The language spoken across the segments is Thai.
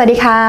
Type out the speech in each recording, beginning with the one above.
วัสดีค่ะ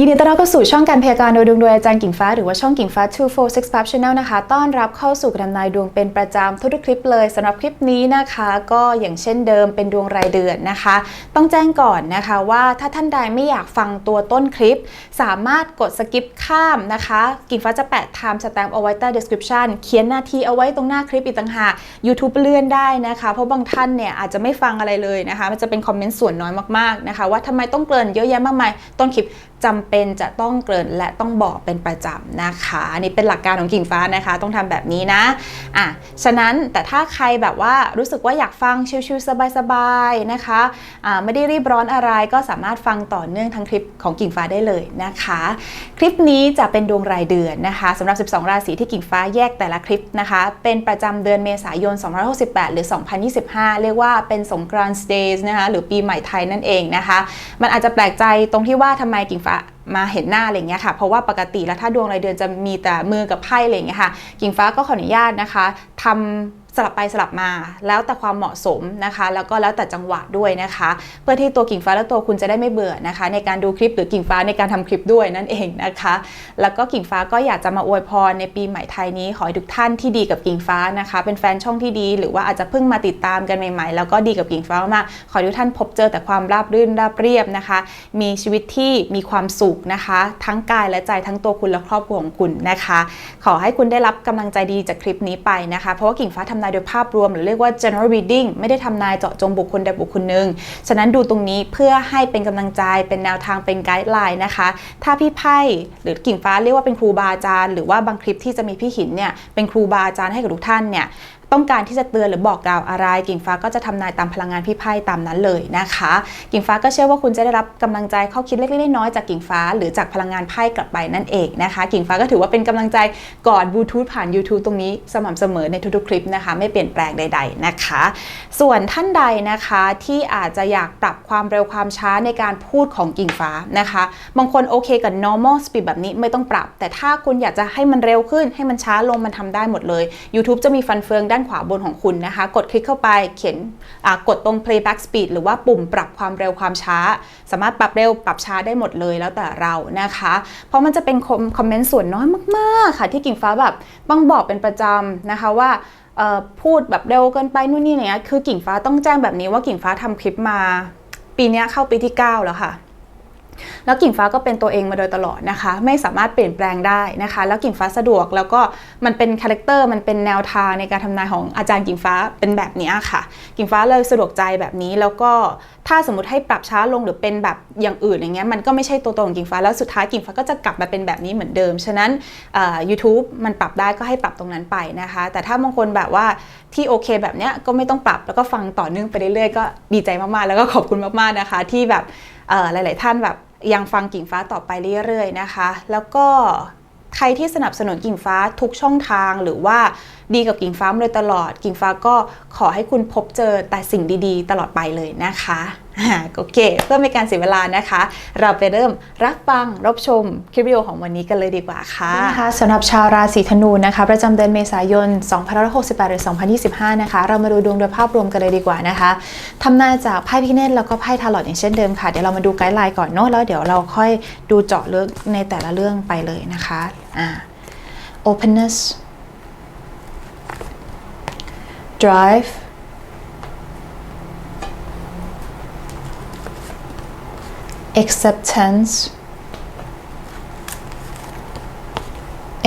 ยินดีต้อนรับเข้าสู่ช่องการพยากรณ์โดยดวงโดยอาจารย์กิ่งฟ้าหรือว่าช่องกิ่งฟ้า246 Pub Channel นะคะ ต้อนรับเข้าสู่การทำนายดวงเป็นประจำทุกๆคลิปเลยสำหรับคลิปนี้นะคะ ก็อย่างเช่นเดิมเป็นดวงรายเดือนนะคะ ต้องแจ้งก่อนนะคะว่าถ้าท่านใดไม่อยากฟังตัวต้นคลิป สามารถกดสกิปข้ามนะคะ กิ่งฟ้าจะแปะ time stamp เอาไว้ใต้ description เขียนนาทีเอาไว้ตรงหน้าคลิปอีกต่างหาก YouTube เลื่อนได้นะคะ เพราะบางท่านเนี่ยอาจจะไม่ฟังอะไรเลยนะคะ มันจะเป็นคอมเมนต์ส่วนน้อยมากๆนะคะ ว่าทำไมต้องเกริ่นเยอะแยะมากมายต้นคลิปจำเป็นจะต้องเกริ่นและต้องบอกเป็นประจำนะคะอันนี่เป็นหลักการของกิ่งฟ้านะคะ ต้องทำแบบนี้นะอะฉะนั้นแต่ถ้าใครแบบว่ารู้สึกว่าอยากฟังชิลๆสบายๆนะคะอ่าไม่ได้รีบร้อนอะไรก็สามารถฟังต่อเนื่องทั้งคลิปของกิ่งฟ้าได้เลยนะคะ คลิปนี้จะเป็นดวงรายเดือนนะคะสำหรับ 12 ราศีที่กิ่งฟ้าแยกแต่ละคลิปนะคะ เป็นประจำเดือนเมษายน 2568 หรือ 2025 เรียกว่าเป็นสงกรานต์เดย์นะคะหรือปีใหม่ไทยนั่นเองนะคะ มันอาจจะแปลกใจตรงที่ว่าทำไมกิ่งฟ้ามาเห็นหน้าอะไรอย่างเงี้ยค่ะ เพราะว่าปกติแล้วถ้าดวงรายเดือนจะมีแต่มือกับไพ่อะไรอย่างเงี้ยค่ะ กิ่งฟ้าก็ขออนุญาตนะคะทำ สลับไปสลับมาแล้วแต่ความเหมาะสมนะคะ แล้วก็แล้วแต่จังหวะด้วยนะคะ เพื่อที่ตัวกิ่งฟ้าและตัวคุณจะได้ไม่เบื่อนะคะ ในการดูคลิปหรือกิ่งฟ้าในการทำคลิปด้วยนั่นเองนะคะ แล้วก็กิ่งฟ้าก็อยากจะมาอวยพรในปีใหม่ไทยนี้ขอให้ทุกท่านที่ดีกับกิ่งฟ้านะคะ เป็นแฟนช่องที่ดี หรือว่าอาจจะเพิ่งมาติดตามกันใหม่ๆ แล้วก็ดีกับกิ่งฟ้ามากขอให้ทุกท่านพบเจอแต่ความราบรื่นราบเรียบนะคะ มีชีวิตที่มีความสุขนะคะ ทั้งกายและใจทั้งตัวคุณและครอบครัวของคุณนะคะ ขอให้คุณได้รับกำลังใจดีจากคลิปนี้ไปนะคะ เพราะว่ากิ่งฟ้าทำนายโดยภาพรวม หรือเรียกว่า general reading ไม่ได้ทำนายเจาะจงบุคคลใดบุคคลหนึ่ง ฉะนั้นดูตรงนี้เพื่อให้เป็นกำลังใจเป็นแนวทางเป็นไกด์ไลน์นะคะ ถ้าพี่ไพ่หรือกิ่งฟ้าเรียกว่าเป็นครูบาอาจารย์ หรือว่าบางคลิปที่จะมีพี่หินเนี่ยเป็นครูบาอาจารย์ให้กับทุกท่านเนี่ย ต้องการที่จะเตือนหรือบอกกล่าวอะไร กิ่งฟ้าก็จะทำนายตามพลังงานพี่ไพ่ตามนั้นเลยนะคะ กิ่งฟ้าก็เชื่อว่าคุณจะได้รับกำลังใจข้อคิดเล็กๆน้อยๆจากกิ่งฟ้า หรือจากพลังงานไพ่กลับไปนั่นเองนะคะ กิ่งฟ้าก็ถือว่าเป็นกำลังใจก่อนบลูทูธผ่าน YouTube ตรงนี้สม่ำเสมอในทุกๆคลิปนะคะ ไม่เปลี่ยนแปลงใด ๆนะคะ ส่วนท่านใดนะคะที่อาจจะอยากปรับความเร็วความช้าในการพูดของกิ่งฟ้านะคะ บางคนโอเคกับ normal speed แบบนี้ไม่ต้องปรับ แต่ถ้าคุณอยากจะให้มันเร็วขึ้นให้มันช้าลงมันทำได้หมดเลย YouTube จะมีฟันเฟืองด้านขวาบนของคุณนะคะ กดคลิกเข้าไปเขียนกดตรง playback speed หรือว่าปุ่มปรับความเร็วความช้า สามารถปรับเร็วปรับช้าได้หมดเลยแล้วแต่เรานะคะ เพราะมันจะเป็นคอมเมนต์ส่วนน้อยมากๆค่ะ ที่กิ่งฟ้าแบบต้องบอกเป็นประจำนะคะว่าพูดแบบเร็วเกินไปนู่นนี่เนี่ยคือกิ่งฟ้าต้องแจ้งแบบนี้ว่ากิ่งฟ้าทำคลิปมา ปีนี้เข้าปีที่ 9 แล้วค่ะ แล้วกิ่งฟ้าก็เป็นตัวเองมาโดยตลอดนะคะ ไม่สามารถเปลี่ยนแปลงได้นะคะ แล้วกิ่งฟ้าสะดวกแล้วก็มันเป็นคาแรคเตอร์มันเป็นแนวทางในการทำนายของอาจารย์กิ่งฟ้าเป็นแบบนี้ค่ะ กิ่งฟ้าเลยสะดวกใจแบบนี้แล้วก็ถ้าสมมติให้ปรับช้าลงหรือเป็นแบบอย่างอื่นอย่างเงี้ยมันก็ไม่ใช่ตัวตนของกิ่งฟ้าแล้วสุดท้ายกิ่งฟ้าก็จะกลับมาเป็นแบบนี้เหมือนเดิม ฉะนั้นยูทูบมันปรับได้ก็ให้ปรับตรงนั้นไปนะคะ แต่ถ้าบางคนแบบว่าที่โอเคแบบเนี้ยก็ไม่ต้องปรับแล้วก็ฟังต่อเนื่องไปเรื่อยๆก็ดีใจมากๆ แล้วก็ขอบคุณมากๆนะคะ ที่แบบหลาย ๆ ท่านแบบ ยังฟังกิ่งฟ้าต่อไปเรื่อยๆนะคะ แล้วก็ใครที่สนับสนุนกิ่งฟ้าทุกช่องทางหรือว่า ดีกับกิ่งฟ้ามาโดยตลอด กิ่งฟ้าก็ขอให้คุณพบเจอแต่สิ่งดีๆ ตลอดไปเลยนะคะโอเค เพื่อไม่การเสียเวลานะคะ เราไปเริ่มรับฟังรับชมคลิปวิดีโอของวันนี้กันเลยดีกว่าค่ะนะคะสำหรับชาวราศีธนูนะคะ ประจำเดือนเมษายน 2568 หรือ 2025 นะคะ เรามาดูดวงโดยภาพรวมกันเลยดีกว่านะคะทำนายจากไพ่พิเนตแล้วก็ไพ่ทาร์ลอตอย่างเช่นเดิมค่ะ เดี๋ยวเรามาดูไกด์ไลน์ก่อนเนาะแล้วเดี๋ยวเราค่อยดูเจาะลึกในแต่ละเรื่องไปเลยนะคะอ่า openness drive acceptance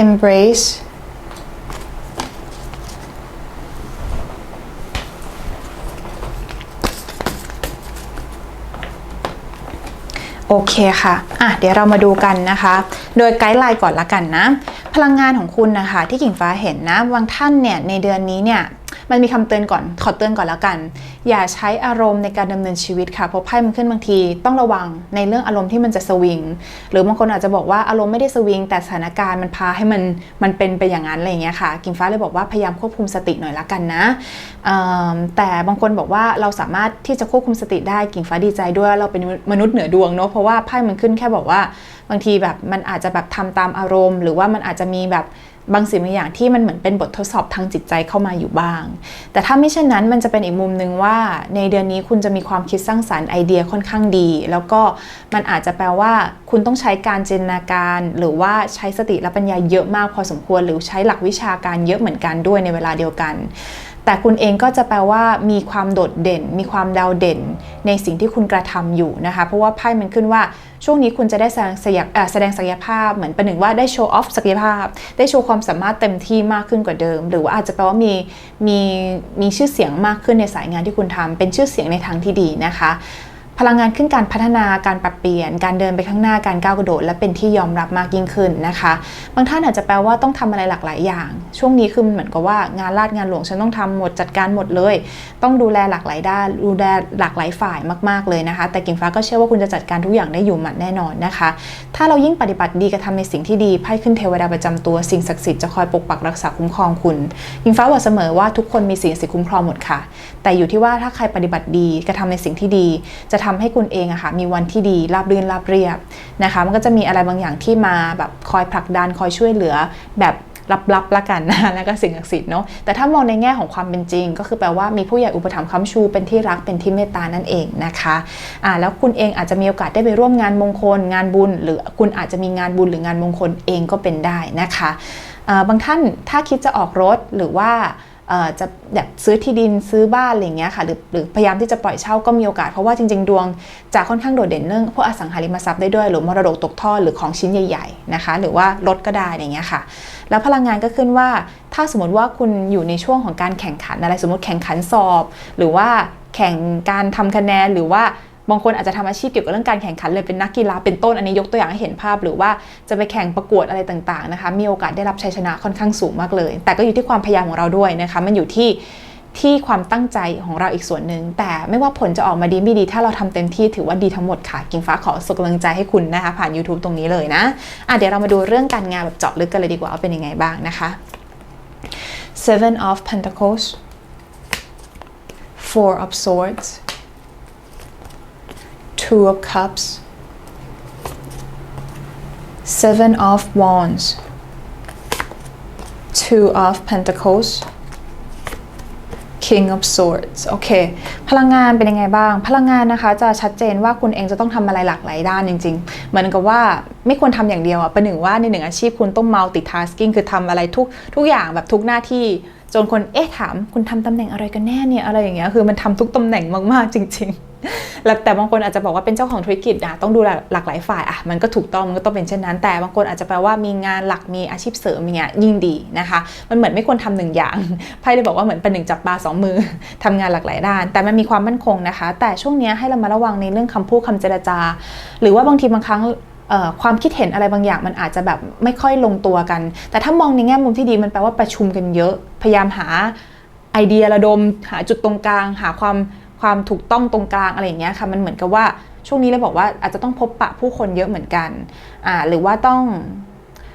embrace โอเคค่ะ อะ เดี๋ยวเรามาดูกันนะคะ โดยไกด์ไลน์ก่อนละกันนะ พลังงานของคุณนะคะ ที่กิ่งฟ้าเห็นนะ บางท่านเนี่ยในเดือนนี้เนี่ย มันมีคำเตือนก่อนขอเตือนก่อนแล้วกัน อย่าใช้อารมณ์ในการดำเนินชีวิตค่ะเพราะไพ่มันขึ้นบางที ต้องระวังในเรื่องอารมณ์ที่มันจะสวิงหรือบางคนอาจจะบอกว่าอารมณ์ไม่ได้สวิงแต่สถานการณ์มันพาให้มันมันเป็นไปอย่างนั้นอะไรเงี้ยค่ะกิ่งฟ้าเลยบอกว่าพยายามควบคุมสติหน่อยละกันนะแต่บางคนบอกว่าเราสามารถที่จะควบคุมสติได้กิ่งฟ้าดีใจด้วยเราเป็นมนุษย์เหนือดวงเนาะเพราะว่าไพ่มันขึ้นแค่บอกว่าบางทีแบบมันอาจจะแบบทำตามอารมณ์ หรือว่ามันอาจจะมีแบบ บางสิ่งบางอย่างที่มันเหมือนเป็นบททดสอบทางจิตใจเข้ามาอยู่บ้าง แต่ถ้าไม่เช่นนั้นมันจะเป็นอีกมุมหนึ่งว่า ในเดือนนี้คุณจะมีความคิดสร้างสารรค์ไอเดียค่อนข้างดี แล้วก็มันอาจจะแปลว่าคุณต้องใช้การจินตนาการ หรือว่าใช้สติและปัญญาเยอะมากพอสมควร หรือใช้หลักวิชาการเยอะเหมือนกันด้วยในเวลาเดียวกัน แต่คุณเองก็จะแปลว่ามีความโดดเด่น มีความดาวเด่น ในสิ่งที่คุณกระทำอยู่นะคะ เพราะว่าไพ่มันขึ้นว่าช่วงนี้คุณจะได้แสดงแสดงศักยภาพเหมือนประหนึ่งว่าได้โชว์ออฟศักยภาพ ได้โชว์ความสามารถเต็มที่มากขึ้นกว่าเดิม หรือว่าอาจจะแปลว่ามีมีมีชื่อเสียงมากขึ้นในสายงานที่คุณทำเป็นชื่อเสียงในทางที่ดีนะคะ พลังงานขึ้นการพัฒนาการปรับเปลี่ยน การเดินไปข้างหน้าการก้าวกระโดด และเป็นที่ยอมรับมากยิ่งขึ้นนะคะ บางท่านอาจจะแปลว่าต้องทำอะไรหลากหลายอย่าง ช่วงนี้คือมันเหมือนกับว่างานลาดงานหลวงฉันต้องทำหมดจัดการหมดเลย ต้องดูแลหลากหลายด้านดูแลหลากหลายฝ่ายมากๆเลยนะคะ แต่กิ่งฟ้าก็เชื่อว่าคุณจะจัดการทุกอย่างได้อยู่หมัดแน่นอนนะคะ ถ้าเรายิ่งปฏิบัติดีกระทำในสิ่งที่ดีไพ่ขึ้นเทวดาประจำตัวสิ่งศักดิ์สิทธิ์จะคอยปกปักรักษาคุ้มครองคุณกิ่งฟ้าบอกเสมอว่าทุกคนมีสิ่งศักดิ์สิทธิ์คุ้มครองหมดค่ะ แต่อยู่ที่ว่าถ้าใครปฏิบัติดีกระทำในสิ่งที่ดีจะททำให้คุณเองอะค่ะมีวันที่ดีราบรื่นราบเรียบนะคะมันก็จะมีอะไรบางอย่างที่มาแบบคอยผลักดันคอยช่วยเหลือแบบลับๆละกันนะแล้วก็สิ่งศักดิ์สิทธิ์เนาะแต่ถ้ามองในแง่ของความเป็นจริง ก็คือแปลว่ามีผู้ใหญ่อุปถัมภ์ค้ำชูเป็นที่รักเป็นที่เมตตานั่นเองนะคะอ่าแล้วคุณเองอาจจะมีโอกาสได้ไปร่วมงานมงคล งานบุญ หรือคุณอาจจะมีงานบุญหรืองานมงคลเองก็เป็นได้นะคะอ่าบางท่านถ้าคิดจะออกรถหรือว่า เอ่อจะแบบซื้อที่ดินซื้อบ้านอะไรเงี้ยค่ะหรือหรือพยายามที่จะปล่อยเช่าก็มีโอกาส เพราะว่าจริง ๆ ดวงจะค่อนข้างโดดเด่นเรื่องพวกอสังหาริมทรัพย์ได้ด้วย หรือมรดกตกทอดหรือของชิ้นใหญ่ ๆนะคะ หรือว่ารถก็ได้อย่างเงี้ยค่ะ แล้วพลังงานก็ขึ้นว่า ถ้าสมมติว่าคุณอยู่ในช่วงของการแข่งขันอะไรสมมติแข่งขันสอบ หรือว่าแข่งการทำคะแนนหรือว่า บางคนอาจจะทำอาชีพเกี่ยวกับเรื่องการแข่งขันเลยเป็นนักกีฬาเป็นต้นอันนี้ยกตัวอย่างให้เห็นภาพ หรือว่าจะไปแข่งประกวดอะไรต่างๆนะคะ มีโอกาสได้รับชัยชนะค่อนข้างสูงมากเลย แต่ก็อยู่ที่ความพยายามของเราด้วยนะคะ มันอยู่ที่ที่ความตั้งใจของเราอีกส่วนหนึ่ง แต่ไม่ว่าผลจะออกมาดีไม่ดี ถ้าเราทำเต็มที่ถือว่าดีทั้งหมดค่ะ กิ่งฟ้าขอส่งกำลังใจให้คุณนะคะ ผ่าน YouTube ตรงนี้เลยนะะเดี๋ยวเรามาดูเรื่องการงานแบบเจาะลึกกันเลยดีกว่าว่าเป็นยังไงบ้างนะคะ Seven of Pentacles Four of Swords Two of Cups Seven of Wands Two of Pentacles King of Swords โอเค พลังงานเป็นยังไงบ้าง พลังงานนะคะ จะชัดเจนว่าคุณเองจะต้องทำอะไรหลากหลายด้านจริงๆ เหมือนกับว่าไม่ควรทำอย่างเดียวอะประหนึ่งว่าในหนึ่งอาชีพคุณต้อง multitasking คือทำอะไรทุกทุกอย่างแบบทุกหน้าที่ จนคนเอ๊ะถามคุณทำตำแหน่งอะไรกันแน่เนี่ยอะไรอย่างเงี้ยคือมันทำทุกตำแหน่งมากๆจริงๆแล้วแต่บางคนอาจจะบอกว่าเป็นเจ้าของธุรกิจนะต้องดูหลากหลายฝ่ายอะมันก็ถูกต้องมันก็ต้องเป็นเช่นนั้น แต่บางคนอาจจะแปลว่ามีงานหลักมีอาชีพเสริมอย่างเงี้ยยิ่งดีนะคะ มันเหมือนไม่ควรทำหนึ่งอย่างไพ่เลยบอกว่าเหมือนเป็นหนึ่งจับปลาสองมือทำงานหลากหลายด้าน แต่มันมีความมั่นคงนะคะ แต่ช่วงนี้ให้เรามาระวังในเรื่องคำพูดคำเจรจา หรือว่าบางทีบางครั้ง ความคิดเห็นอะไรบางอย่างมันอาจจะแบบไม่ค่อยลงตัวกัน แต่ถ้ามองในแง่มุมที่ดีมันแปลว่าประชุมกันเยอะ พยายามหาไอเดียระดม หาจุดตรงกลาง หาความความถูกต้องตรงกลางอะไรอย่างเงี้ยค่ะมันเหมือนกับว่าช่วงนี้เลยบอกว่าอาจจะต้องพบปะผู้คนเยอะเหมือนกันอ่าหรือว่าต้อง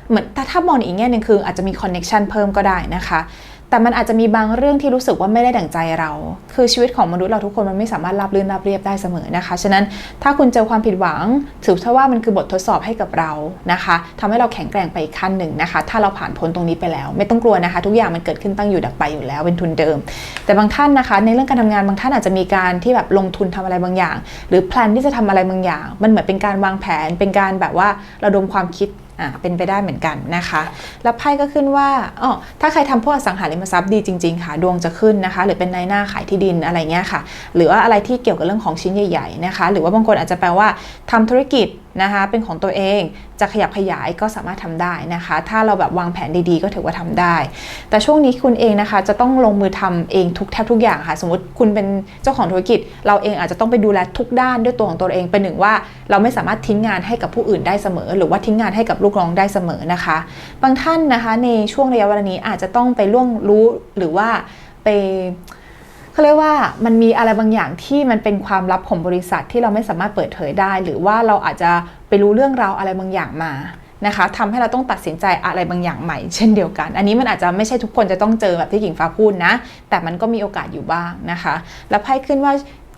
เหมือนถ้าถ้ามองอีกแง่หนึ่งคืออาจจะมีคอนเน็ชันเพิ่มก็ได้นะคะ แต่มันอาจจะมีบางเรื่องที่รู้สึกว่าไม่ได้ดั่งใจเรา คือชีวิตของมนุษย์เราทุกคนมันไม่สามารถราบรื่นราบเรียบได้เสมอนะคะ ฉะนั้นถ้าคุณเจอความผิดหวัง ถือซะว่ามันคือบททดสอบให้กับเรานะคะทำให้เราแข็งแกร่งไปอีกขั้นหนึ่งนะคะ ถ้าเราผ่านพ้นตรงนี้ไปแล้ว ไม่ต้องกลัวนะคะ ทุกอย่างมันเกิดขึ้นตั้งอยู่ดับไปอยู่แล้วเป็นทุนเดิม แต่บางท่านนะคะ ในเรื่องการทำงานบางท่านอาจจะมีการที่แบบลงทุนทำอะไรบางอย่าง หรือแพลนที่จะทำอะไรบางอย่าง มันเหมือนเป็นการวางแผน เป็นการแบบว่าระดมความคิด อ่าเป็นไปได้เหมือนกันนะคะ แล้วไพ่ก็ขึ้นว่าอ๋อถ้าใครทำพวกอสังหาริมทรัพย์ดีจริงๆค่ะดวงจะขึ้นนะคะ หรือเป็นนายหน้าขายที่ดินอะไรเงี้ยค่ะ หรือว่าอะไรที่เกี่ยวกับเรื่องของชิ้นใหญ่ ๆนะคะ หรือว่าบางคนอาจจะแปลว่าทำธุรกิจ นะคะเป็นของตัวเองจะขยับขยายก็สามารถทำได้นะคะ ถ้าเราแบบวางแผนดีๆ ก็ถือว่าทำได้ แต่ช่วงนี้คุณเองนะคะจะต้องลงมือทำเองทุกแทบทุกอย่างค่ะ สมมติคุณเป็นเจ้าของธุรกิจ เราเองอาจจะต้องไปดูแลทุกด้านด้วยตัวของตัวเองเป็นหนึ่งว่า เราไม่สามารถทิ้งงานให้กับผู้อื่นได้เสมอ หรือว่าทิ้งงานให้กับลูกน้องได้เสมอนะคะ บางท่านนะคะในช่วงระยะเวลานี้อาจจะต้องไปล่วงรู้หรือว่าไป เขาเรียกว่ามันมีอะไรบางอย่างที่มันเป็นความลับของบริษัทที่เราไม่สามารถเปิดเผยได้ หรือว่าเราอาจจะไปรู้เรื่องราวอะไรบางอย่างมานะคะทำให้เราต้องตัดสินใจอะไรบางอย่างใหม่ เช่นเดียวกัน อันนี้มันอาจจะไม่ใช่ทุกคนจะต้องเจอแบบที่กิ่งฟ้าพูดนะ แต่มันก็มีโอกาสอยู่บ้างนะคะ แล้วไพ่ขึ้นว่า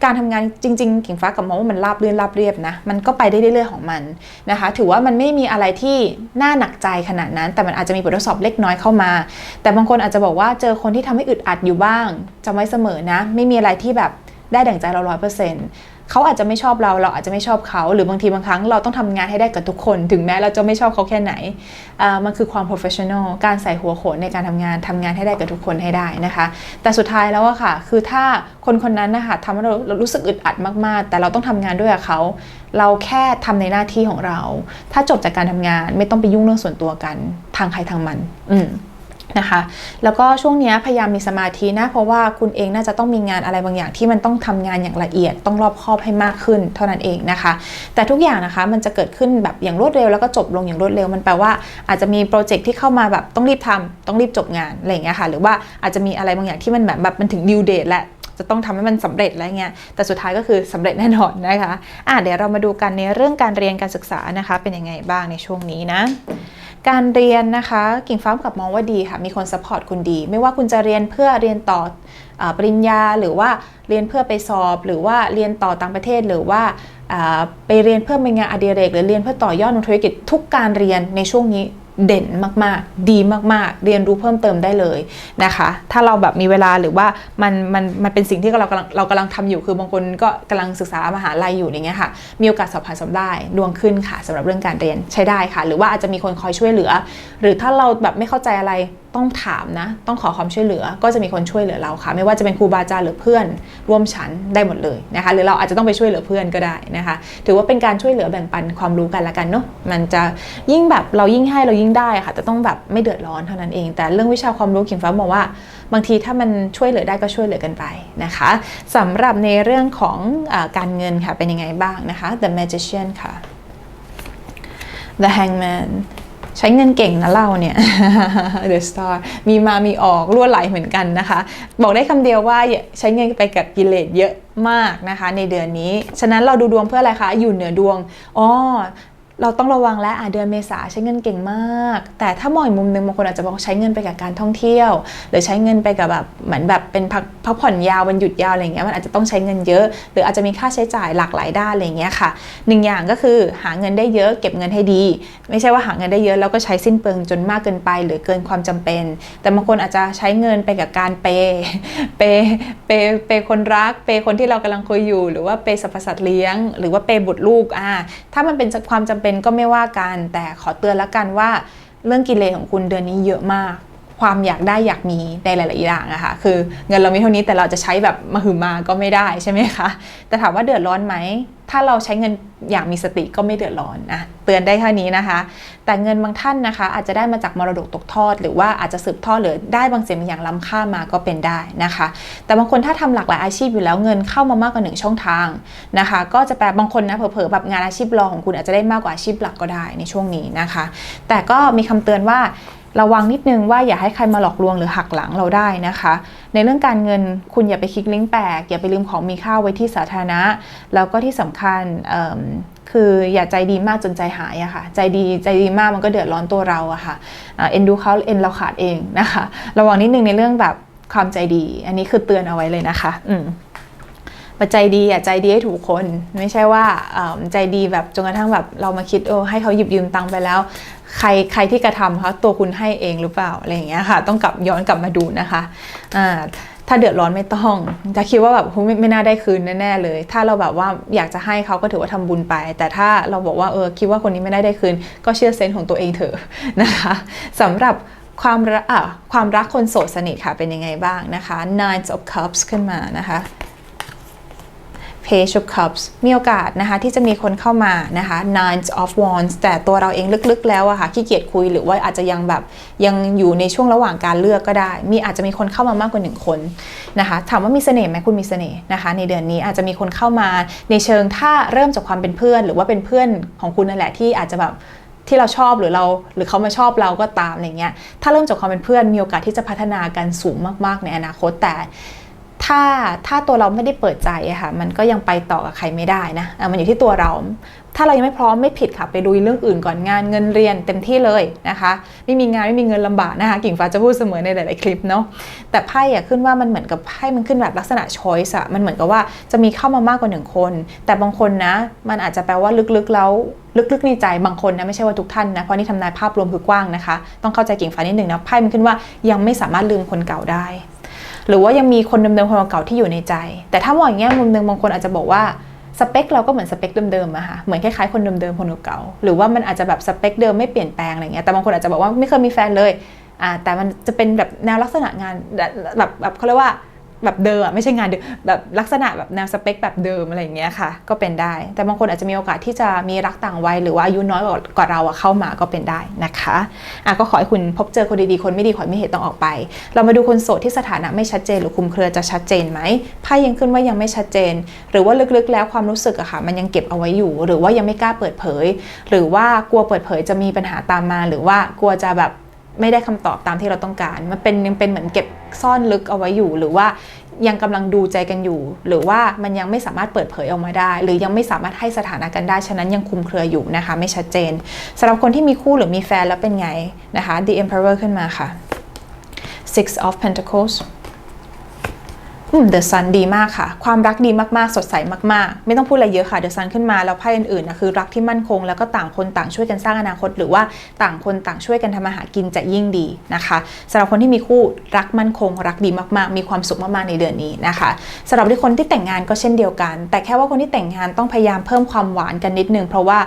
การทำงานจริงๆกิ่งฟ้ากับมองว่ามันราบเรื่อนราบเรียบนะ มันก็ไปได้เรื่อยๆของมันนะคะ ถือว่ามันไม่มีอะไรที่น่าหนักใจขนาดนั้น แต่มันอาจจะมีบททดสอบเล็กน้อยเข้ามา แต่บางคนอาจจะบอกว่าเจอคนที่ทำให้อึดอัดอยู่บ้างจำไว้เสมอนะ ไม่มีอะไรที่แบบ ได้ดั่งใจเราร้อยเปอร์เซ็นต์เขาอาจจะไม่ชอบเราเราอาจจะไม่ชอบเขา หรือบางทีบางครั้งเราต้องทำงานให้ได้กับทุกคน ถึงแม้เราจะไม่ชอบเขาแค่ไหนอ่ามันคือความ professional การใส่หัวโขนในการทำงานทำงานให้ได้กับทุกคนให้ได้นะคะ แต่สุดท้ายแล้วอะค่ะ คือถ้าคนคนนั้นนะคะทำให้เราเรารู้สึกอึดอัดมากๆ แต่เราต้องทำงานด้วยกับเขาเราแค่ทำในหน้าที่ของเรา ถ้าจบจากการทำงานไม่ต้องไปยุ่งเรื่องส่วนตัวกัน ทางใครทางมัน อืม นะคะแล้วก็ช่วงนี้พยายามมีสมาธินะ เพราะว่าคุณเองน่าจะต้องมีงานอะไรบางอย่างที่มันต้องทำงานอย่างละเอียด ต้องรอบคอบให้มากขึ้น เท่านั้นเองนะคะ แต่ทุกอย่างนะคะมันจะเกิดขึ้นแบบอย่างรวดเร็วแล้วก็จบลงอย่างรวดเร็วมันแปลว่าอาจจะมีโปรเจกต์ที่เข้ามาแบบต้องรีบทำต้องรีบจบงานอะไรอย่างเงี้ยค่ะหรือว่าอาจจะมีอะไรบางอย่างที่มันแบบแบบมันถึง due date แล้วจะต้องทำให้มันสำเร็จอะไรเงี้ย แต่สุดท้ายก็คือสำเร็จแน่นอนนะคะอะเดี๋ยวเรามาดูกันในเรื่องการเรียนการศึกษานะคะ เป็นยังไงบ้างในช่วงนี้นะ การเรียนนะคะกิ่งฟ้ากับมองว่าดีค่ะมีคนซัพพอร์ตคุณดี ไม่ว่าคุณจะเรียนเพื่อเรียนต่ออปริญญา หรือว่าเรียนเพื่อไปสอบ หรือว่าเรียนต่อต่างประเทศหรือว่าอ่าไปเรียนเพื่อเป็นงานอดิเรก หรือเรียนเพื่อต่อยอดในธุรกิจทุกการเรียนในช่วงนี้ เด่นมากๆ ดีมากๆ เรียนรู้เพิ่มเติมได้เลยนะคะ ถ้าเราแบบมีเวลาหรือว่ามันมันมันเป็นสิ่งที่เรากำลังเรากำลังทำอยู่คือบางคนก็กำลังศึกษามหาลัยอยู่อย่างเงี้ยค่ะมีโอกาสสอบผ่านสอบได้ดวงขึ้นค่ะสำหรับเรื่องการเรียนใช้ได้ค่ะ หรือว่าอาจจะมีคนคอยช่วยเหลือ หรือถ้าเราแบบไม่เข้าใจอะไรต้องถามนะ ต้องขอความช่วยเหลือ ก็จะมีคนช่วยเหลือเราค่ะ ไม่ว่าจะเป็นครูบาอาจารย์หรือเพื่อน ร่วมชั้นได้หมดเลยนะคะ หรือเราอาจจะต้องไปช่วยเหลือเพื่อนก็ได้นะคะ ถือว่าเป็นการช่วยเหลือแบ่งปันความรู้กันละกันเนาะ มันจะยิ่งแบบเรายิ่งให้เรายิ่งได้ค่ะ แต่ต้องแบบไม่เดือดร้อนเท่านั้นเอง แต่เรื่องวิชาความรู้ขิงฟ้าบอกว่า บางทีถ้ามันช่วยเหลือได้ก็ช่วยเหลือกันไปนะคะสำหรับในเรื่องของอการเงินค่ะเป็นยังไงบ้างนะคะ The Magician ค่ะ The Hangman ใช้เงินเก่งนะเราเนี่ย The Star มีมามีออกรั่วไหลเหมือนกันนะคะ บอกได้คำเดียวว่าอย่าใช้เงินไปกับกิเลสเยอะมากนะคะ ในเดือนนี้ ฉะนั้นเราดูดวงเพื่ออะไรคะ อยู่เหนือดวงอ๋อ เราต้องระวังและอะเดือนเมษาใช้เงินเก่งมาก แต่ถ้ามองอีกมุมหนึ่งบางคนอาจจะบอกใช้เงินไปกับการท่องเที่ยว หรือใช้เงินไปกับแบบเหมือนแบบเป็นพักพักผ่อนยาววันหยุดยาวอะไรเงี้ยมันอาจจะต้องใช้เงินเยอะ หรืออาจจะมีค่าใช้จ่ายหลากหลายด้านอะไรเงี้ยค่ะหนึ่งอย่างก็คือหาเงินได้เยอะเก็บเงินให้ดี ไม่ใช่ว่าหาเงินได้เยอะแล้วก็ใช้สิ้นเปลืองจนมากเกินไป หรือเกินความจำเป็น แต่บางคนอาจจะใช้เงินไปกับการเปย์เปย์เปย์เปคนรัก เปย์คนที่เรากำลังคุยอยู่ หรือว่าเปย์สรรพสัตว์เลี้ยง หรือว่าเปย์บุตรลูกอ่าถ้ามันเป็นความจำเป็นก็ไม่ว่ากัน แต่ขอเตือนละกันว่า เรื่องกิเลสของคุณเดือนนี้เยอะมาก ความอยากได้อยากมีในหลายๆอย่างอะค่ะคือเงินเรามีเท่านี้แต่เราจะใช้แบบมาหืมมาก็ไม่ได้ใช่ไหมคะแต่ถามว่าเดือดร้อนไหม ถ้าเราใช้เงินอย่างมีสติก็ไม่เดือดร้อนนะเตือนได้เท่านี้นะคะ แต่เงินบางท่านนะคะ อาจจะได้มาจากมรดกตกทอด หรือว่าอาจจะสืบทอดหรือได้บางสิ่งบางอย่างล้ำค่ามาก็เป็นได้นะคะ แต่บางคนถ้าทำหลากหลายอาชีพอยู่แล้วเงินเข้ามามากกว่าหนึ่งช่องทางนะคะ ก็จะแปลบางคนนะเผลอๆแบบงานอาชีพรองของคุณอาจจะได้มากกว่าอาชีพหลักก็ได้ในช่วงนี้นะคะ แต่ก็มีคำเตือนว่า ระวังนิดนึงว่าอย่าให้ใครมาหลอกลวงหรือหักหลังเราได้นะคะ ในเรื่องการเงินคุณอย่าไปคลิกลิงก์แปลกอย่าไปลืมของมีค่าไว้ที่สาธารณะ แล้วก็ที่สำคัญคืออย่าใจดีมากจนใจหายอะค่ะ ใจดีใจดีมากมันก็เดือดร้อนตัวเราอะค่ะอ่าเอ็นดูเขาเอ็นเราขาดเองนะคะ ระวังนิดนึงในเรื่องแบบความใจดี อันนี้คือเตือนเอาไว้เลยนะคะ อืม ปัจจัยดีอะใจดีให้ถูกคน ไม่ใช่ว่าใจดีแบบจนกระทั่งแบบเรามาคิดโอ้ให้เขาหยิบยืมตังค์ไปแล้ว ใครใครที่กระทำเขาตัวคุณให้เองหรือเปล่าอะไรอย่างเงี้ยค่ะ ต้องกลับย้อนกลับมาดูนะคะอ่าถ้าเดือดร้อนไม่ต้อง จะคิดว่าแบบไม่ไม่น่าได้คืนแน่ๆเลย ถ้าเราแบบว่าอยากจะให้เขาก็ถือว่าทำบุญไป แต่ถ้าเราบอกว่าเออคิดว่าคนนี้ไม่ได้ได้คืน ก็เชื่อเซนส์ของตัวเองเถอะนะคะสำหรับความรักความรักคนโสดสนิทค่ะเป็นยังไงบ้างนะคะ Nine of Cups ขึ้นมานะคะ Page of Cups มีโอกาสนะคะที่จะมีคนเข้ามานะคะ Nine of Wands แต่ตัวเราเองลึกๆ แล้วอะค่ะขี้เกียจคุยหรือว่าอาจจะยังแบบยังอยู่ในช่วงระหว่างการเลือกก็ได้ มีอาจจะมีคนเข้ามามากกว่าหนึ่งคนนะคะถามว่ามีเสน่ห์ไหมคุณมีเสน่ห์นะคะ ในเดือนนี้อาจจะมีคนเข้ามาในเชิงถ้าเริ่มจากความเป็นเพื่อน หรือว่าเป็นเพื่อนของคุณนั่นแหละที่อาจจะแบบที่เราชอบหรือเราหรือเขามาชอบเราก็ตามอะไรเงี้ยถ้าเริ่มจากความเป็นเพื่อนมีโอกาสที่จะพัฒนากันสูงมากๆในอนาคตแต่ ถ้าถ้าตัวเราไม่ได้เปิดใจอะค่ะมันก็ยังไปต่อกับใครไม่ได้นะมันอยู่ที่ตัวเรา ถ้าเรายังไม่พร้อมไม่ผิดค่ะไปดูเรื่องอื่นก่อนงานเงินเรียนเต็มที่เลยนะคะ ไม่มีงานไม่มีเงินลำบากนะคะกิ่งฟ้าจะพูดเสมอในหลาย ๆ คลิปเนาะแต่ไพ่อะขึ้นว่ามันเหมือนกับไพ่มันขึ้นแบบลักษณะ choice อะมันเหมือนกับว่าจะมีเข้ามามากกว่าหนึ่งคน แต่บางคนนะ มันอาจจะแปลว่าลึก ๆ แล้วลึกๆในใจบางคนนะไม่ใช่ว่าทุกท่านนะเพราะนี่ทำนายภาพรวมคือกว้างนะคะ ต้องเข้าใจกิ่งฟ้านิดหนึ่งนะไพ่มันขึ้นว่ายังไม่สามารถลืมคนเก่าได้ หรือว่ายังมีคนเดิมๆคนเก่าๆที่อยู่ในใจ แต่ถ้ามองอย่างเงี้ยมุมหนึ่งบางคนอาจจะบอกว่าสเปคเราก็เหมือนสเปคเดิมๆอะค่ะ เหมือนคล้ายๆคนเดิมๆคนเก่าๆหรือว่ามันอาจจะแบบสเปคเดิมไม่เปลี่ยนแปลงอะไรเงี้ย แต่บางคนอาจจะบอกว่าไม่เคยมีแฟนเลย อ่า แต่มันจะเป็นแบบแนวลักษณะงานแบบแบบแบบเขาเรียกว่า แบบเดิมอะไม่ใช่งานเดิมแบบลักษณะแบบแนวสเปคแบบเดิมอะไรอย่างเงี้ยค่ะ ก็เป็นได้ แต่บางคนอาจจะมีโอกาสที่จะมีรักต่างวัยหรือว่าอายุน้อยกว่าเราเข้ามาก็เป็นได้นะคะอะก็ขอให้คุณพบเจอคนดีๆคนไม่ดีขอให้ไม่เหตุต้องออกไป เรามาดูคนโสดที่สถานะไม่ชัดเจนหรือคุมเครือจะชัดเจนไหมไพ่ยังขึ้นว่ายังไม่ชัดเจน หรือว่าลึกๆแล้วความรู้สึกอะค่ะ มันยังเก็บเอาไว้อยู่ หรือว่ายังไม่กล้าเปิดเผย หรือว่ากลัวเปิดเผยจะมีปัญหาตามมา หรือว่ากลัวจะแบบ ไม่ได้คำตอบตามที่เราต้องการ มันเป็นยังเป็นเหมือนเก็บซ่อนลึกเอาไว้อยู่ หรือว่ายังกำลังดูใจกันอยู่ หรือว่ามันยังไม่สามารถเปิดเผยออกมาได้ หรือยังไม่สามารถให้สถานะกันได้ ฉะนั้นยังคลุมเครืออยู่นะคะ ไม่ชัดเจนสำหรับคนที่มีคู่หรือมีแฟนแล้วเป็นไงนะคะ The Emperor ขึ้นมาค่ะ Six of Pentacles อืม The Sun ดีมากค่ะ ความรักดีมากๆ สดใสมากๆ ไม่ต้องพูดอะไรเยอะค่ะ The Sun ขึ้นมาแล้วไพ่อื่นๆนะคือรักที่มั่นคงแล้วก็ต่างคนต่างช่วยกันสร้างอนาคต หรือว่าต่างคนต่างช่วยกันทำมาหากินจะยิ่งดีนะคะสำหรับคนที่มีคู่รักมั่นคง รักดีมากๆ มีความสุขมากๆในเดือนนี้นะคะสำหรับที่คนที่แต่งงานก็เช่นเดียวกัน แต่แค่ว่าคนที่แต่งงานต้องพยายามเพิ่มความหวานกันนิดนึงเพราะว่า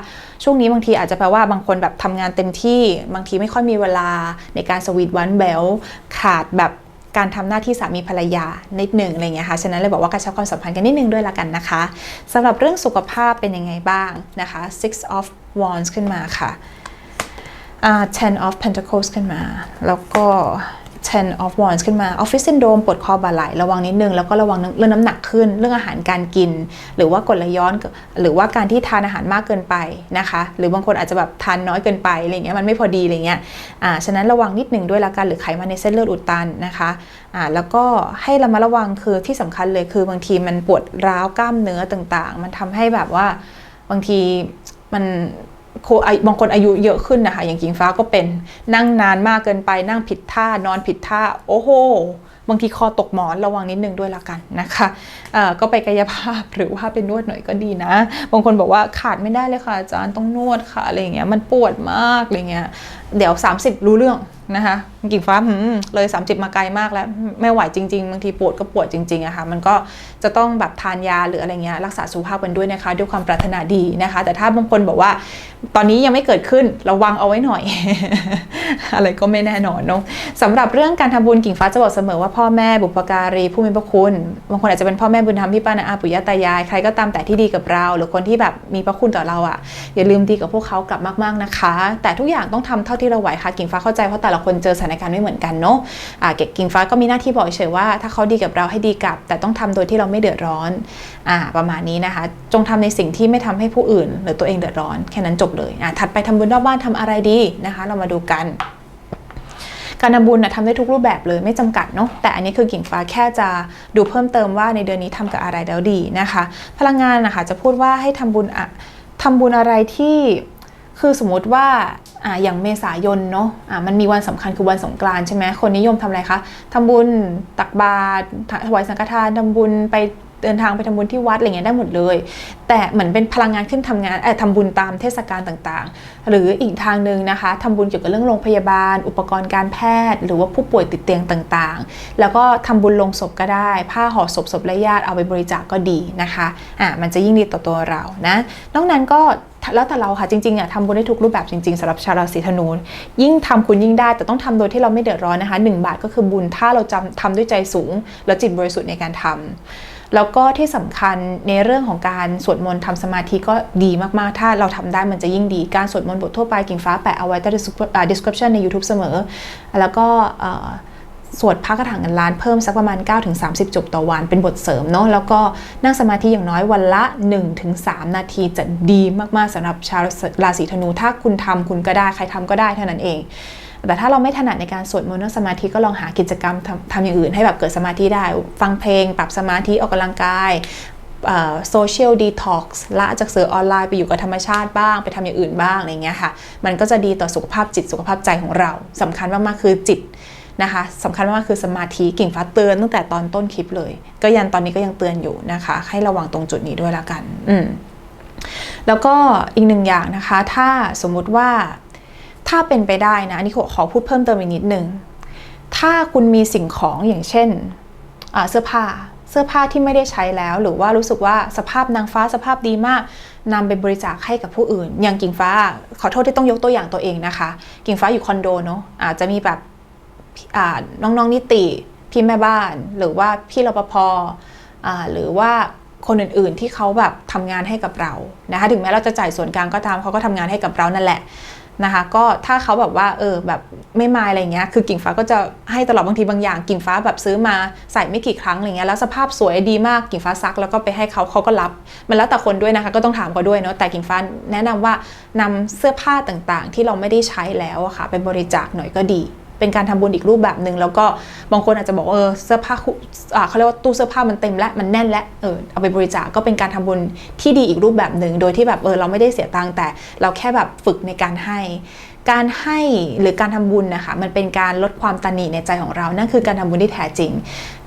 ช่วงนี้บางทีอาจจะแปลว่าบางคนแบบทำงานเต็มที่ บางทีไม่ค่อยมีเวลาในการสวีทหวันแบลขาดแบบ การทำหน้าที่สามีภรรยานิดหนึ่งอะไรเงี้ยค่ะ ฉะนั้นเลยบอกว่ากระชับความสัมพันธ์กันนิดนึงด้วยละกันนะคะสำหรับเรื่องสุขภาพเป็นยังไงบ้างนะคะ six of wands ขึ้นมาค่ะ ten of pentacles ขึ้นมา แล้วก็ ten of wands ขึ้นมา office syndrome ปวดคอบ่าไหลระวังนิดนึง แล้วก็ระวังเรื่องน้ำหนักขึ้น เรื่องอาหารการกิน หรือว่ากดไหลย้อน หรือว่าการที่ทานอาหารมากเกินไปนะคะ หรือบางคนอาจจะแบบทานน้อยเกินไปอะไรเงี้ยมันไม่พอดีอะไรเงี้ยอ่าฉะนั้นระวังนิดนึงด้วยละกันหรือไขมันในเส้นเลือดอุดตันนะคะอ่าแล้วก็ให้ระมัดระวังคือที่สำคัญเลยคือบางทีมันปวดร้าวกล้ามเนื้อต่างๆ มันทำให้แบบว่าบางทีมัน บางคนอายุเยอะขึ้นนะคะ อย่างกิ่งฟ้าก็เป็นนั่งนานมากเกินไปนั่งผิดท่านอนผิดท่า โอ้โหบางทีคอตกหมอนระวังนิดนึงด้วยละกันนะคะะก็ไปกายภาพหรือว่าเป็นนวดหน่อยก็ดีนะ บางคนบอกว่าขาดไม่ได้เลยค่ะอาจารย์ต้องนวดค่ะอะไรอย่างเงี้ยมันปวดมากอะไรเงี้ยเดี๋ยว 30 รู้เรื่องนะคะ กิ่งฟ้าเลย 30 มาไกลมากแล้วไม่ไหวจริง ๆ บางทีปวดก็ปวดจริงๆอะค่ะมันก็จะต้องแบบทานยาหรืออะไรเงี้ยรักษาสุขภาพกันด้วยนะคะ ด้วยความปรารถนาดีนะคะ แต่ถ้าบางคนบอกว่า ตอนนี้ยังไม่เกิดขึ้นระวังเอาไว้หน่อย อะไรก็ไม่แน่นอนเนาะสำหรับเรื่องการทำบุญกิ่งฟ้าจะบอกเสมอว่าพ่อแม่บุปการีผู้มีพระคุณบางคนอาจจะเป็นพ่อแม่บุญธรรมพี่ป้านาอาปุยตายายใครก็ตามแต่ที่ดีกับเรา หรือคนที่แบบมีพระคุณต่อเราอะ่ะอย่าลืมดีกับพวกเขากลับมากๆนะคะ แต่ทุกอย่างต้องทำเท่าที่เราไหวค่ะกิ่งฟ้าเข้าใจเพราะแต่ละคนเจอสถานการณ์ไม่เหมือนกันเนาะเก็กิ่งฟ้าก็มีหน้าที่บอกเฉยว่าถ้าเขาดีกับเราให้ดีกับ แต่ต้องทำโดยที่เราไม่เดือดร้อนอประมาณนี้นะคะ จงทำในสิ่งที่ไม่ทำให้ผู้อื่น หรือตัวเองเดือดร้อนแค่นั้นจบเลยถัดไปทำบุญรอบบ้านทำอะไรดีนะคะ เรามาดูกันการทำบุญนะทำได้ทุกรูปแบบเลยไม่จำกัดเนาะแต่อันนี้คือกิ่งฟ้าแค่จะดูเพิ่มเติมว่าในเดือนนี้ทำกับอะไรแล้วดีนะคะ พลังงานนะคะจะพูดว่าให้ทำบุญอะทำบุญอะไรที่คือสมมติว่า อ่าอย่างเมษายนเนาะอ่ามันมีวันสำคัญคือวันสงกรานต์ใช่ไหมคนนิยมทำอะไรคะทำบุญตักบาตรถวายสังฆทานทำบุญไปเดินทางไปทำบุญที่วัดอะไรเงี้ยได้หมดเลย แต่เหมือนเป็นพลังงานขึ้นทำงานเออทำบุญตามเทศกาลต่างๆ หรืออีกทางหนึ่งนะคะทำบุญเกี่ยวกับเรื่องโรงพยาบาล อุปกรณ์การแพทย์ หรือว่าผู้ป่วยติดเตียงต่างๆ แล้วก็ทำบุญลงศพก็ได้ ผ้าห่อศพศพและญาติเอาไปบริจาคกก็ดีนะคะอ่ามันจะยิ่งดีต่อตัวเรานะนอกนั้นก็ แล้วแต่เราค่ะจริงๆอะทำบุญได้ทุกรูปแบบจริงๆสำหรับชาวราศีธนูยิ่งทำคุณยิ่งได้ แต่ต้องทำโดยที่เราไม่เดือดร้อนนะคะ 1 บาทก็คือบุญถ้าเราจำทำด้วยใจสูง แล้วจิตบริสุทธิ์ในการทำแล้วก็ที่สำคัญในเรื่องของการสวดมนต์ทำสมาธิก็ดีมากๆ ถ้าเราทำได้มันจะยิ่งดี การสวดมนต์บททั่วไปกิ่งฟ้าแปะเอาไว้ใต้ description ใน YouTube เสมอ แล้วก็ สวดพระคาถาเงินล้านเพิ่มสักประมาณ 9-30 จบต่อวันเป็นบทเสริมเนาะแล้วก็นั่งสมาธิอย่างน้อยวันละ 1-3 นาทีจะดีมากๆสำหรับชาวราศีธนูถ้าคุณทำคุณก็ได้ใครทำก็ได้เท่านั้นเอง แต่ถ้าเราไม่ถนัดในการสวดมนต์นั่งสมาธิก็ลองหากิจกรรมทำทำอย่างอื่นให้แบบเกิดสมาธิได้ ฟังเพลง ปรับสมาธิออกกำลังกายโซเชียลดีท็อกซ์ละจากสื่อออนไลน์ไปอยู่กับธรรมชาติบ้าง ไปทำอย่างอื่นบ้างอะไรเงี้ยค่ะ มันก็จะดีต่อสุขภาพจิตสุขภาพใจของเราสำคัญมากๆคือจิต นะคะสำคัญมากคือสมาธิกิ่งฟ้าเตือนตั้งแต่ตอนต้นคลิปเลย ก็ยันตอนนี้ก็ยังเตือนอยู่นะคะ ให้ระวังตรงจุดนี้ด้วยละกัน อืมแล้วก็อีกหนึ่งอย่างนะคะ ถ้าสมมุติว่าถ้าเป็นไปได้นะอันนี้ขอขอพูดเพิ่มเติมอีกนิดนึงถ้าคุณมีสิ่งของอย่างเช่นเสื้อผ้าเสื้อผ้าที่ไม่ได้ใช้แล้ว หรือว่ารู้สึกว่าสภาพนางฟ้าสภาพดีมากนำไปบริจาคให้กับผู้อื่น อย่างกิ่งฟ้า ขอโทษที่ต้องยกตัวอย่างตัวเองนะคะ กิ่งฟ้าอยู่คอนโดเนาะอาจจะมีแบบ น้องๆนิติพี่แม่บ้าน หรือว่าพี่รปภหรือว่าคนอื่นๆที่เขาแบบทำงานให้กับเรานะคะถึงแม้เราจะจ่ายส่วนกลางก็ตามเขาก็ทำงานให้กับเรานั่นแหละนะคะก็ถ้าเขาแบบว่าเออแบบไม่มาอะไรเงี้ยคือกิ่งฟ้าก็จะให้ตลอดบางทีบางอย่างกิ่งฟ้าแบบซื้อมาใส่ไม่กี่ครั้งอะไรเงี้ยแล้วสภาพสวยดีมากกิ่งฟ้าซักแล้วก็ไปให้เขาเขาก็รับ มันแล้วแต่คนด้วยนะคะก็ต้องถามเขาด้วยเนาะแต่กิ่งฟ้าแนะนำว่านำเสื้อผ้าต่างๆ ที่เราไม่ได้ใช้แล้วอะค่ะไปบริจาคหน่อยก็ดี เป็นการทำบุญอีกรูปแบบหนึ่งแล้วก็บางคนอาจจะบอกเออเสื้อผ้าเขาเรียกว่าตู้เสื้อผ้ามันเต็มแล้วมันแน่นแล้วเออเอาไปบริจาคก็เป็นการทำบุญที่ดีอีกรูปแบบหนึ่งโดยที่แบบเออเราไม่ได้เสียตังค์แต่เราแค่แบบฝึกในการให้การให้หรือการทำบุญนะคะมันเป็นการลดความตนีในใจของเรา นั่นคือการทำบุญที่แท้จริง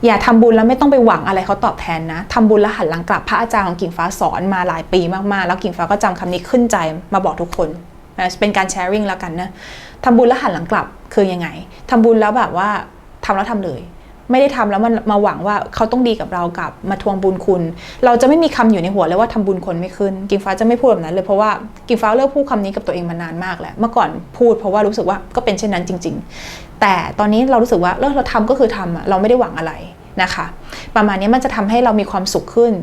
อย่าทำบุญแล้วไม่ต้องไปหวังอะไรเขาตอบแทนนะทำบุญแล้วหันหลังกลับพระอาจารย์ของกิ่งฟ้าสอนมาหลายปีมากๆ แล้วกิ่งฟ้าก็จำคำนี้ขึ้นใจมาบอกทุกคนนะเป็นการแชร์ริ่งแล้วกันนะ ทำบุญแล้วหันหลังกลับคือยังไงทำบุญแล้วแบบว่าทำแล้วทำเลย ไม่ได้ทำแล้วมันมาหวังว่าเขาต้องดีกับเรากลับมาทวงบุญคุณ เราจะไม่มีคำอยู่ในหัวเลยว่าทำบุญคนไม่ขึ้น กิ่งฟ้าจะไม่พูดแบบนั้นเลยเพราะว่ากิ่งฟ้าเลิกพูดคำนี้กับตัวเองมานานมากแล้วเมื่อก่อนพูดเพราะว่ารู้สึกว่าก็เป็นเช่นนั้นจริง ๆ แต่ตอนนี้เรารู้สึกว่าเลิกเราทำก็คือทำอะเราไม่ได้หวังอะไร นะคะ ประมาณนี้มันจะทำให้เรามีความสุขขึ้น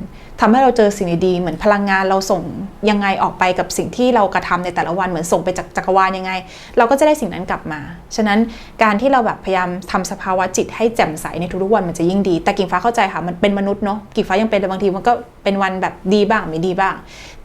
ทำให้เราเจอสิ่งดีๆเหมือนพลังงานเราส่งยังไงออกไปกับสิ่งที่เรากระทำในแต่ละวันเหมือนส่งไปจากจักรวาลยังไง เราก็จะได้สิ่งนั้นกลับมา ฉะนั้นการที่เราแบบพยายามทำสภาวะจิตให้แจ่มใสในทุกๆวันมันจะยิ่งดี แต่กิ่งฟ้าเข้าใจค่ะมันเป็นมนุษย์เนาะกิ่งฟ้ายังเป็นเลยบางทีมันก็เป็นวันแบบดีบ้างไม่ดีบ้าง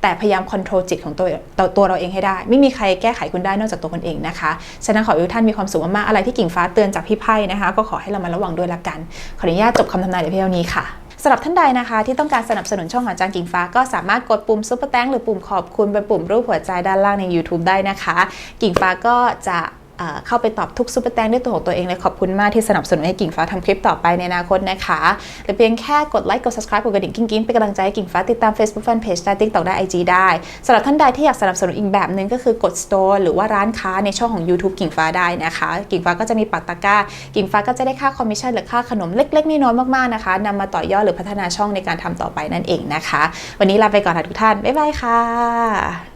แต่พยายามคอนโทรลจิตของตัวตัวตัวเราเองให้ได้ ไม่มีใครแก้ไขคุณได้นอกจากตัวคนเองนะคะ ฉะนั้นขอให้ทุกท่านมีความสุขมากๆอะไรที่กิ่งฟ้าเตือนจากพี่ไพ่นะคะ ก็ขอให้เรามาระวังด้วยละกัน ขออนุญาตจบคำทำนายในเพียงเท่านี้ค่ะสำหรับท่านใดนะคะที่ต้องการสนับสนุนช่องของอาจารย์กิ่งฟ้าก็สามารถกดปุ่มซุปเปอร์แตงหรือปุ่มขอบคุณเป็นปุ่มรูปหัวใจด้านล่างใน YouTube ได้นะคะ กิ่งฟ้าก็จะ เข้าไปตอบทุกซุปเปอร์แตงด้วยตัวของตัวเองเลยขอบคุณมากที่สนับสนุนให้กิ่งฟ้าทำคลิปต่อไปในอนาคตนะคะหรือเพียงแค่กดไลค์กด subscribe กดกระดิ่งกิ้งๆเป็นกำลังใจให้กิ่งฟ้าติดตาม Facebook Fanpage ได้ TikTok ได้ IG ได้สำหรับท่านใดที่อยากสนับสนุนอีกแบบหนึ่งก็คือกด store หรือว่าร้านค้าในช่องของ YouTube กิ่งฟ้าได้นะคะ กิ่งฟ้าก็จะมีปักตะกร้า กิ่งฟ้าก็จะได้ค่าคอมมิชชั่นหรือค่าขนมเล็กๆน้อยๆมากๆนะคะนำมาต่อยอดหรือพัฒนาช่องในการทำต่อไปนั่นเองนะคะ วันนี้ลาไปก่อนทุกท่านบ๊ายบายค่ะ